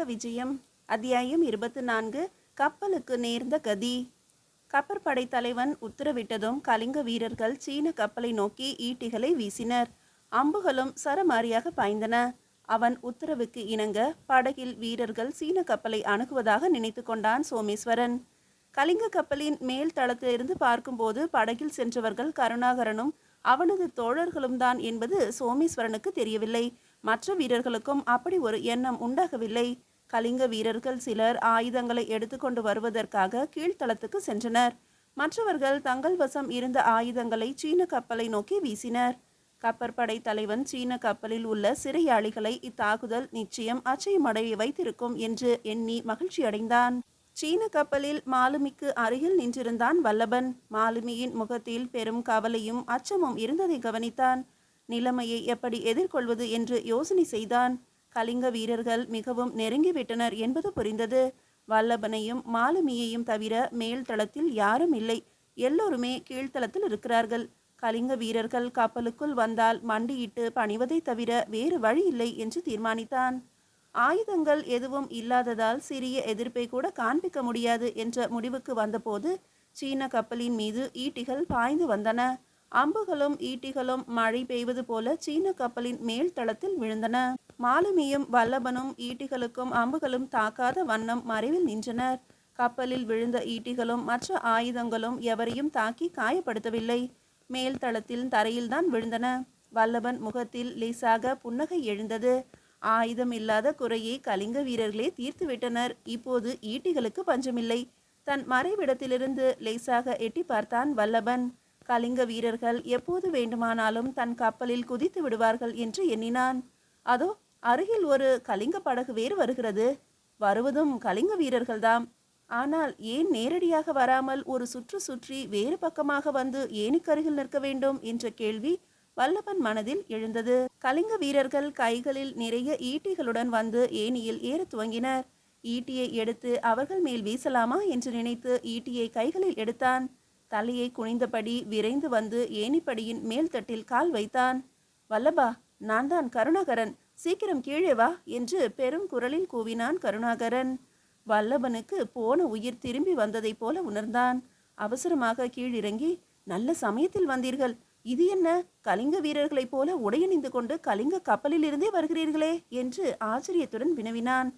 கலிங்க விஜயம் அத்தியாயம் இருபத்தி நான்கு கப்பலுக்கு நேர்ந்த கதி. கப்பற்படை தலைவன் உத்தரவிட்டதும் கலிங்க வீரர்கள் சீன கப்பலை நோக்கி ஈட்டிகளை வீசினர். அம்புகளும் சரமாரியாக பாய்ந்தன. அவன் உத்தரவுக்கு இணங்க படகில் வீரர்கள் சீன கப்பலை அணுகுவதாக நினைத்து கொண்டான் சோமேஸ்வரன். கலிங்க கப்பலின் மேல் தளத்திலிருந்து பார்க்கும்போது படகில் சென்றவர்கள் கருணாகரனும் அவனது தோழர்களும் தான் என்பது சோமேஸ்வரனுக்கு தெரியவில்லை. மற்ற வீரர்களுக்கும் அப்படி ஒரு எண்ணம் உண்டாகவில்லை. கலிங்க வீரர்கள் சிலர் ஆயுதங்களை எடுத்துக்கொண்டு வருவதற்காக கீழ்த்தளத்துக்கு சென்றனர். மற்றவர்கள் தங்கள் வசம் இருந்த ஆயுதங்களை சீன கப்பலை நோக்கி வீசினர். கப்பற்படை தலைவன் சீன கப்பலில் உள்ள சிறையாளிகளை இத்தாக்குதல் நிச்சயம் அச்சயமடைய வைத்திருக்கும் என்று எண்ணி மகிழ்ச்சியடைந்தான். சீன கப்பலில் மாலுமிக்கு அருகில் நின்றிருந்தான் வல்லபன். மாலுமியின் முகத்தில் பெரும் கவலையும் அச்சமும் இருந்ததை கவனித்தான். நிலைமையை எப்படி எதிர்கொள்வது என்று யோசனை செய்தான். கலிங்க வீரர்கள் மிகவும் நெருங்கிவிட்டனர் என்பது புரிந்தது. வல்லபனையும் மாலுமியையும் தவிர மேல் தளத்தில் யாரும் இல்லை. எல்லோருமே கீழ்த்தளத்தில் இருக்கிறார்கள். கலிங்க வீரர்கள் கப்பலுக்குள் வந்தால் மண்டியிட்டு பணிவதை தவிர வேறு வழி இல்லை என்று தீர்மானித்தான். ஆயுதங்கள் எதுவும் இல்லாததால் சிறிய எதிர்ப்பை கூட காண்பிக்க முடியாது என்ற முடிவுக்கு வந்தபோது சீன கப்பலின் மீது ஈட்டிகள் பாய்ந்து வந்தன. அம்புகளும் ஈட்டிகளும் மழை பெய்வது போல சீன கப்பலின் மேல் தளத்தில் விழுந்தன. மாலுமியும் வல்லபனும் ஈட்டிகளுக்கும் அம்புகளும் தாக்காத வண்ணம் மறைவில் நின்றனர். கப்பலில் விழுந்த ஈட்டிகளும் மற்ற ஆயுதங்களும் எவரையும் தாக்கி காயப்படுத்தவில்லை. மேல் தளத்தில் தரையில்தான் விழுந்தன. வல்லபன் முகத்தில் லேசாக புன்னகை எழுந்தது. ஆயுதம் இல்லாத குறையை கலிங்க வீரர்களே தீர்த்துவிட்டனர். இப்போது ஈட்டிகளுக்கு பஞ்சமில்லை. தன் மறைவிடத்திலிருந்து லேசாக எட்டி பார்த்தான் வல்லபன். கலிங்க வீரர்கள் எப்போது வேண்டுமானாலும் தன் கப்பலில் குதித்து விடுவார்கள் என்று எண்ணினான். அதோ அருகில் ஒரு கலிங்க படகு வேறு வருகிறது. வருவதும் கலிங்க வீரர்கள்தாம். ஆனால் ஏன் நேரடியாக வராமல் ஒரு சுற்று சுற்றி வேறு பக்கமாக வந்து ஏனிக்கருகில் நிற்க வேண்டும் என்ற கேள்வி வல்லபன் மனதில் எழுந்தது. கலிங்க வீரர்கள் கைகளில் நிறைய ஈட்டிகளுடன் வந்து ஏணியில் ஏற துவங்கினர். ஈட்டியை எடுத்து அவர்கள் மேல் வீசலாமா என்று நினைத்து ஈட்டியை கைகளில் எடுத்தான். தலையை குனிந்தபடி விரைந்து வந்து ஏணிப்படியின் மேல் தட்டில் கால் வைத்தான். வல்லபா நான் தான் கருணாகரன். சீக்கிரம் கீழே வா என்று பெரும் குரலில் கூவினான் கருணாகரன். வல்லபனுக்கு போன உயிர் திரும்பி வந்ததைப் போல உணர்ந்தான். அவசரமாக கீழிறங்கி நல்ல சமயத்தில் வந்தீர்கள். இது என்ன? கலிங்க வீரர்களைப் போல உடையணிந்து கொண்டு கலிங்க கப்பலில் இருந்தே வருகிறீர்களே என்று ஆச்சரியத்துடன் வினவினான்.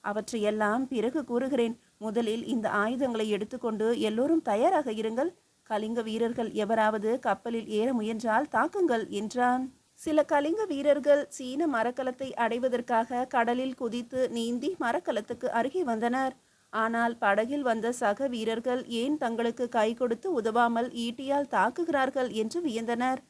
அவற்றையெல்லாம் பிறகு கூறுகிறேன். முதலில் இந்த ஆயுதங்களை எடுத்துக்கொண்டு எல்லோரும் தயாராக இருங்கள். கலிங்க வீரர்கள் எவராவது கப்பலில் ஏற முயன்றால் தாக்குங்கள் என்றான். சில கலிங்க வீரர்கள் சீன மரக்கலத்தை அடைவதற்காக கடலில் குதித்து நீந்தி மரக்கலத்துக்கு அருகே வந்தனர். ஆனால் படகில் வந்த சக வீரர்கள் ஏன் தங்களுக்கு கை கொடுத்து உதவாமல் ஈட்டியால் தாக்குகிறார்கள் என்று வியந்தனர்.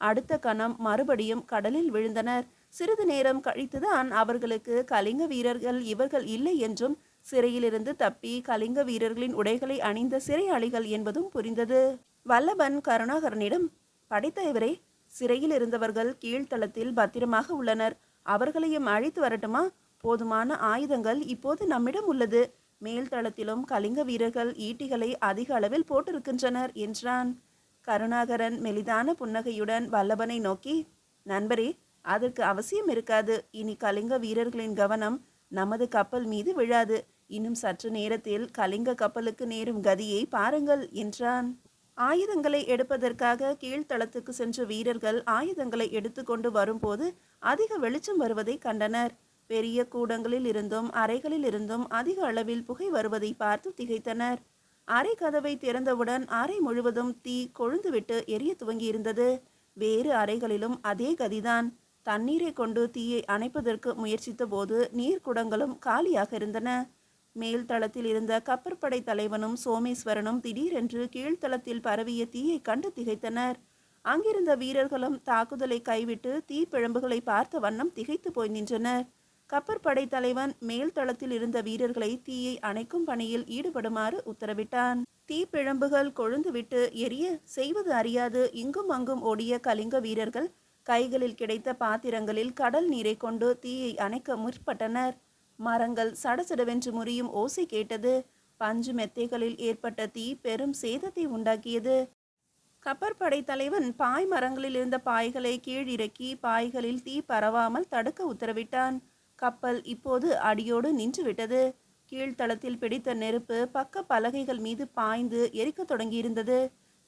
அடுத்த கணம் மறுபடியும் கடலில் விழுந்தனர். சிறிது நேரம் கழித்துதான் அவர்களுக்கு கலிங்க வீரர்கள் இவர்கள் இல்லை என்றும் சிறையிலிருந்து தப்பி கலிங்க வீரர்களின் உடைகளை அணிந்த சிறையாளிகள் என்பதும் புரிந்தது. வல்லபன் கருணாகரனிடம் படைத்தலைவரே சிறையில் இருந்தவர்கள் கீழ்த்தளத்தில் பத்திரமாக உள்ளனர். அவர்களையும் அழைத்து வரட்டுமா? போதுமான ஆயுதங்கள் இப்போது நம்மிடம் உள்ளது. மேல்தளத்திலும் கலிங்க வீரர்கள் ஈட்டிகளை அதிக அளவில் போட்டிருக்கின்றனர் என்றான். கருணாகரன் மெலிதான புன்னகையுடன் வல்லபனை நோக்கி நண்பரே அதற்கு அவசியம் இருக்காது. இனி கலிங்க வீரர்களின் கவனம் நமது கப்பல் மீது விழாது. இன்னும் சற்று நேரத்தில் கலிங்க கப்பலுக்கு நேரும் கதியை பாருங்கள் என்றான். ஆயுதங்களை எடுப்பதற்காக கீழ்த்தளத்துக்கு சென்ற வீரர்கள் ஆயுதங்களை எடுத்துக்கொண்டு வரும்போது அதிக வெளிச்சம் வருவதை கண்டனர். பெரிய கூடங்களில் இருந்தும் அறைகளில் இருந்தும் அதிக அளவில் புகை வருவதை பார்த்து திகைத்தனர். அறை கதவை திறந்தவுடன் அறை முழுவதும் தீ கொழுந்துவிட்டு எரிய துவங்கியிருந்தது. வேறு அறைகளிலும் அதே கதிதான். தண்ணீரை கொண்டு தீயை அணைப்பதற்கு முயற்சித்த போது நீர்க்குடங்களும் காலியாக இருந்தன. மேல் தளத்தில் இருந்த கப்பற்படை தலைவனும் சோமேஸ்வரனும் திடீரென்று கீழ்த்தளத்தில் பரவிய தீயை கண்டு திகைத்தனர். அங்கிருந்த வீரர்களும் தாக்குதலை கைவிட்டு தீப்பிழம்புகளை பார்த்த வண்ணம் திகைத்து போய் நின்றனர். கப்பற்படை தலைவன் மேல் தளத்தில் இருந்த வீரர்களை தீயை அணைக்கும் பணியில் ஈடுபடுமாறு உத்தரவிட்டான். தீப்பிழம்புகள் கொழுந்துவிட்டு எரிய செய்வது அறியாது. இங்கும் அங்கும் ஓடிய கலிங்க வீரர்கள் கைகளில் கிடைத்த பாத்திரங்களில் கடல் நீரை கொண்டு தீயை அணைக்க முற்பட்டனர். மரங்கள் சடசடவென்று முறியும் ஓசை கேட்டது. பஞ்சு மெத்தைகளில் ஏற்பட்ட தீ பெரும் சேதத்தை உண்டாக்கியது. கப்பற்படை தலைவன் பாய் மரங்களில் இருந்த பாய்களை கீழிறக்கி பாய்களில் தீ பரவாமல் தடுக்க உத்தரவிட்டான். கப்பல் இப்போது அடியோடு நின்றுவிட்டது. கீழ்த்தளத்தில் பிடித்த நெருப்பு பக்க பலகைகள் மீது பாய்ந்து எரிக்கத் தொடங்கியிருந்தது.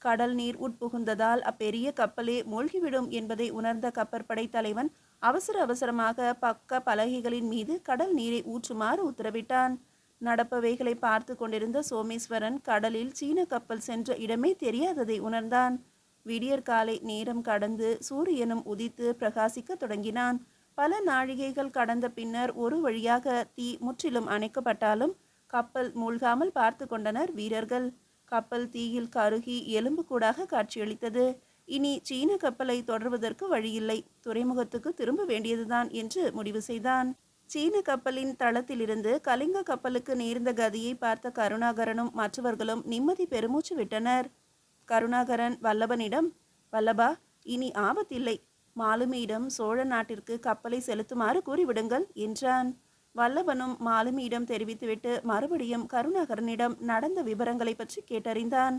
கடல் நீர் உட்புகுந்ததால் அப்பெரிய கப்பலே மூழ்கிவிடும் என்பதை உணர்ந்த கப்பற்படை தலைவன் அவசர அவசரமாக பக்க பலகைகளின் மீது கடல் நீரை ஊற்றுமாறு உத்தரவிட்டான். நடப்பவைகளை பார்த்து கொண்டிருந்த சோமேஸ்வரன் கடலில் சீன கப்பல் சென்ற இடமே தெரியாததை உணர்ந்தான். விடியற்காலை நேரம் கடந்து சூரியனும் உதித்து பிரகாசிக்கத் தொடங்கினான். பல நாழிகைகள் கடந்த பின்னர் ஒரு வழியாக தீ முற்றிலும் அணைக்கப்பட்டாலும் கப்பல் மூழ்காமல் பார்த்து கொண்டனர் வீரர்கள். கப்பல் தீயில் கருகி எலும்பு கூடாக காட்சியளித்தது. இனி சீன கப்பலை தொடர்வதற்கு வழியில்லை. துறைமுகத்துக்கு திரும்ப வேண்டியதுதான் என்று முடிவு செய்தான். சீன கப்பலின் தளத்திலிருந்து கலிங்க கப்பலுக்கு நேர்ந்த கதியை பார்த்த கருணாகரனும் மற்றவர்களும் நிம்மதி பெருமூச்சு விட்டனர். கருணாகரன் வல்லபனிடம் வல்லபா இனி ஆபத்தில்லை. மாலுமியிடம் சோழ நாட்டிற்கு கப்பலை செலுத்துமாறு கூறிவிடுங்கள் என்றான். வல்லவனும் மாலுமியிடம் தெரிவித்துவிட்டு மறுபடியும் கருணாகரனிடம் நடந்த விவரங்களை பற்றி கேட்டறிந்தான்.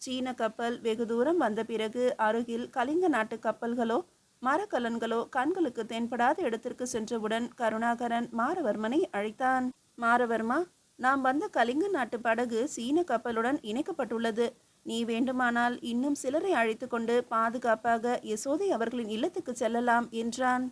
சீன கப்பல் வெகு தூரம் வந்த பிறகு அருகில் கலிங்க நாட்டு கப்பல்களோ மரக்கலன்களோ கண்களுக்கு தென்படாத இடத்திற்கு சென்றவுடன் கருணாகரன் மாரவர்மனை அழைத்தான். மாரவர்மா நாம் வந்த கலிங்க நாட்டு படகு சீன கப்பலுடன் இணைக்கப்பட்டுள்ளது. நீ வேண்டுமானால் இன்னும் சிலரை அழைத்து கொண்டு பாதுகாப்பாக யசோதை அவர்களின் இல்லத்துக்கு செல்லலாம் என்றான்.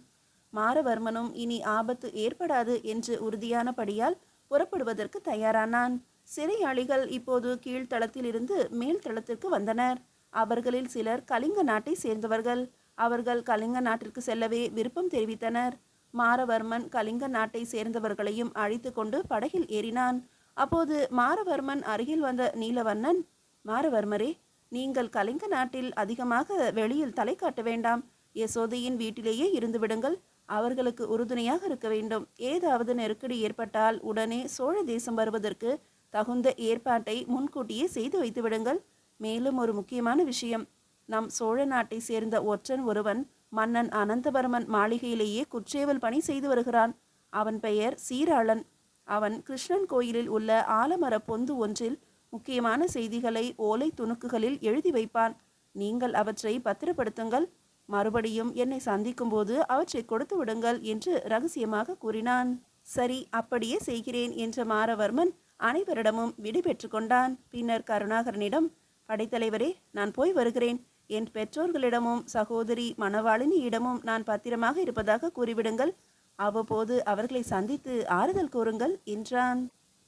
மாரவர்மனும் இனி ஆபத்து ஏற்படாது என்று உறுதியானபடியால் புறப்படுவதற்கு தயாரானான். சிறையாளிகள் இப்போது கீழ்த்தளத்தில் இருந்து மேல் தளத்திற்கு வந்தனர். அவர்களில் சிலர் கலிங்க நாட்டை சேர்ந்தவர்கள். அவர்கள் கலிங்க நாட்டிற்கு செல்லவே விருப்பம் தெரிவித்தனர். மாரவர்மன் கலிங்க நாட்டை சேர்ந்தவர்களையும் அழைத்து கொண்டு படகில் ஏறினான். அப்போது மாரவர்மன் அருகில் வந்த நீலவண்ணன் மாரவர்மரே நீங்கள் கலிங்க நாட்டில் அதிகமாக வெளியில் தலை காட்ட வேண்டாம். யசோதையின் வீட்டிலேயே இருந்து விடுங்கள். அவர்களுக்கு உறுதுணையாக இருக்க வேண்டும். ஏதாவது நெருக்கடி ஏற்பட்டால் உடனே சோழ தேசம் வருவதற்கு தகுந்த ஏற்பாட்டை முன்கூட்டியே செய்து வைத்துவிடுங்கள். மேலும் ஒரு முக்கியமான விஷயம். நம் சோழ நாட்டை சேர்ந்த ஒற்றன் ஒருவன் மன்னன் அனந்தவர்மன் மாளிகையிலேயே குற்றேவல் பணி செய்து வருகிறான். அவன் பெயர் சீராளன். அவன் கிருஷ்ணன் கோயிலில் உள்ள ஆலமர பொந்து ஒன்றில் முக்கியமான செய்திகளை ஓலை துணுக்குகளில் எழுதி வைப்பான். நீங்கள் அவற்றை பத்திரப்படுத்துங்கள். மறுபடியும் என்னை சந்திக்கும்போது அவற்றை கொடுத்து விடுங்கள் என்று ரகசியமாக கூறினான். சரி அப்படியே செய்கிறேன் என்ற மாரவர்மன். அனைவரிடமும் விடை பெற்று கொண்டான். பின்னர் கருணாகரனிடம் படைத்தலைவரே நான் போய் வருகிறேன். என் பெற்றோர்களிடமும் சகோதரி மணவாளினியிடமும் நான் பத்திரமாக இருப்பதாக கூறிவிடுங்கள். அவ்வப்போது அவர்களை சந்தித்து ஆறுதல் கூறுங்கள் என்றான்.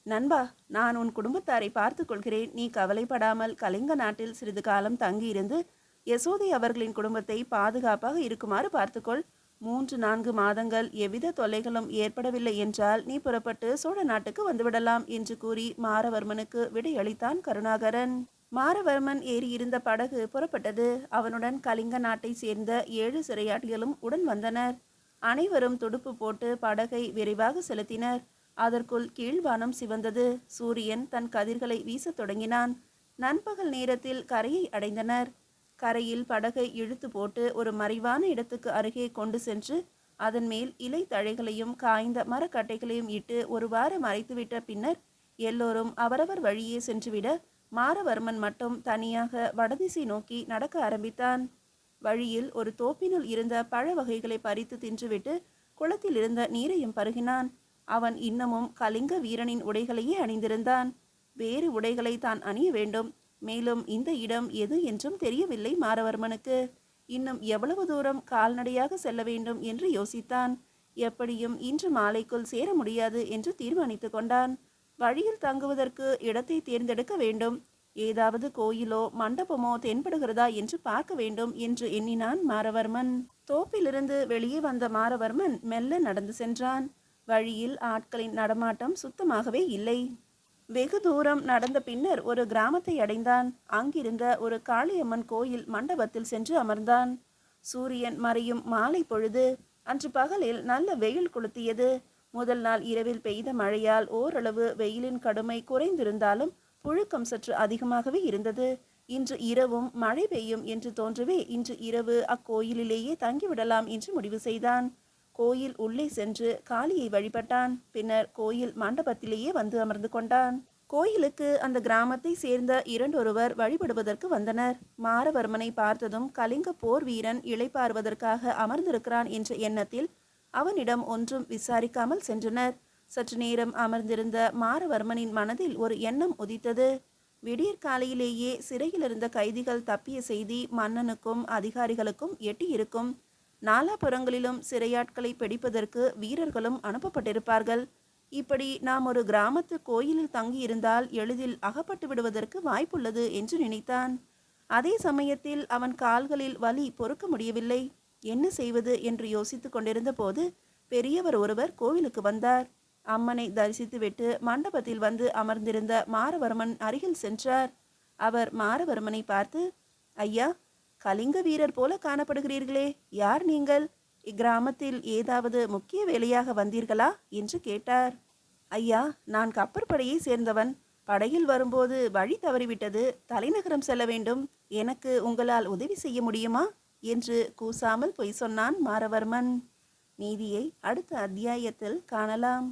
நண்பா நான் உன் குடும்பத்தாரை பார்த்து கொள்கிறேன். நீ கவலைப்படாமல் கலிங்க நாட்டில் சிறிது காலம் தங்கியிருந்து யசோதை அவர்களின் குடும்பத்தை பாதுகாப்பாக இருக்குமாறு பார்த்துக்கொள். மூன்று நான்கு மாதங்கள் எவ்வித தொல்லைகளும் ஏற்படவில்லை என்றால் நீ புறப்பட்டு சோழ நாட்டுக்கு வந்துவிடலாம் என்று கூறி மாரவர்மனுக்கு விடையளித்தான் கருணாகரன். மாரவர்மன் ஏறியிருந்த படகு புறப்பட்டது. அவனுடன் கலிங்க நாட்டை சேர்ந்த ஏழு சிறையாட்டிகளும் உடன் வந்தனர். அனைவரும் துடுப்பு போட்டு படகை விரைவாக செலுத்தினர். அதற்குள் கீழ்வானம் சிவந்தது. சூரியன் தன் கதிர்களை வீசத் தொடங்கினான். நண்பகல் நேரத்தில் கரையை அடைந்தனர். கரையில் படகை இழுத்து போட்டு ஒரு மறைவான இடத்துக்கு அருகே கொண்டு சென்று அதன் மேல் இலை தழைகளையும் காய்ந்த மரக்கட்டைகளையும் இட்டு ஒரு வாரம் மறைத்துவிட்ட பின்னர் எல்லோரும் அவரவர் வழியே சென்றுவிட மாரவர்மன் மட்டும் தனியாக வடதிசை நோக்கி நடக்க ஆரம்பித்தான். வழியில் ஒரு தோப்பினுள் இருந்த பழ வகைகளை பறித்து தின்றுவிட்டு குளத்தில் இருந்த நீரையும் பருகினான். அவன் இன்னமும் கலிங்க வீரனின் உடைகளையே அணிந்திருந்தான். வேறு உடைகளை தான் அணிய வேண்டும். மேலும் இந்த இடம் எது என்றும் தெரியவில்லை மாரவர்மனுக்கு. இன்னும் எவ்வளவு தூரம் கால்நடையாக செல்ல வேண்டும் என்று யோசித்தான். எப்படியும் இன்று மாலைக்குள் சேர முடியாது என்று தீர்மானித்து கொண்டான். வழியில் தங்குவதற்கு இடத்தை தேர்ந்தெடுக்க வேண்டும். ஏதாவது கோயிலோ மண்டபமோ தென்படுகிறதா என்று பார்க்க வேண்டும் என்று எண்ணினான் மாரவர்மன். தோப்பிலிருந்து வெளியே வந்த மாரவர்மன் மெல்ல நடந்து சென்றான். வழியில் ஆட்களின் நடமாட்டம் சுத்தமாகவே இல்லை. வெகு தூரம் நடந்த பின்னர் ஒரு கிராமத்தை அடைந்தான். அங்கிருந்த ஒரு காளியம்மன் கோயில் மண்டபத்தில் சென்று அமர்ந்தான். சூரியன் மறையும் மாலை பொழுது அன்று பகலில் நல்ல வெயில் கொளுத்தியது. முதல் நாள் இரவில் பெய்த மழையால் ஓரளவு வெயிலின் கடுமை குறைந்திருந்தாலும் புழுக்கம் சற்று அதிகமாகவே இருந்தது. இன்று இரவும் மழை பெய்யும் என்று தோன்றவே இன்று இரவு அக்கோயிலிலேயே தங்கிவிடலாம் என்று முடிவு செய்தான். கோயில் உள்ளே சென்று காளியை வழிபட்டான். பின்னர் கோயில் மண்டபத்திலேயே வந்து அமர்ந்து கொண்டான். கோயிலுக்கு அந்த கிராமத்தை சேர்ந்த இரண்டொருவர் வழிபடுவதற்கு வந்தனர். மாரவர்மனை பார்த்ததும் கலிங்க போர் வீரன் இளைப்பாறுவதற்காக அமர்ந்திருக்கிறான் என்ற எண்ணத்தில் அவனிடம் ஒன்றும் விசாரிக்காமல் சென்றனர். சற்று நேரம் அமர்ந்திருந்த மாரவர்மனின் மனதில் ஒரு எண்ணம் உதித்தது. விடியற் காலையிலேயே சிறையில் இருந்த கைதிகள் தப்பிய செய்தி மன்னனுக்கும் அதிகாரிகளுக்கும் எட்டியிருக்கும். நாலாபுறங்களிலும் சிறையாட்களை பிடிப்பதற்கு வீரர்களும் அனுப்பப்பட்டிருப்பார்கள். இப்படி நாம் ஒரு கிராமத்து கோயிலில் தங்கியிருந்தால் எளிதில் அகப்பட்டு விடுவதற்கு வாய்ப்புள்ளது என்று நினைத்தான். அதே சமயத்தில் அவன் கால்களில் வலி பொறுக்க முடியவில்லை. என்ன செய்வது? என்று யோசித்துக் கொண்டிருந்த போது பெரியவர் ஒருவர் கோவிலுக்கு வந்தார். அம்மனை தரிசித்துவிட்டு மண்டபத்தில் வந்து அமர்ந்திருந்த மாரவர்மன் அருகில் சென்றார். அவர் மாரவர்மனை பார்த்து ஐயா கலிங்க வீரர் போல காணப்படுகிறீர்களே. யார் நீங்கள்? இக்கிராமத்தில் ஏதாவது முக்கிய வேலையாக வந்தீர்களா? என்று கேட்டார். ஐயா நான் கப்பற்படையை சேர்ந்தவன். படையில் வரும்போது வழி தவறிவிட்டது. தலைநகரம் செல்ல வேண்டும். எனக்கு உங்களால் உதவி செய்ய முடியுமா? என்று கூசாமல் பொய் சொன்னான் மாரவர்மன். நீதியை அடுத்த அத்தியாயத்தில் காணலாம்.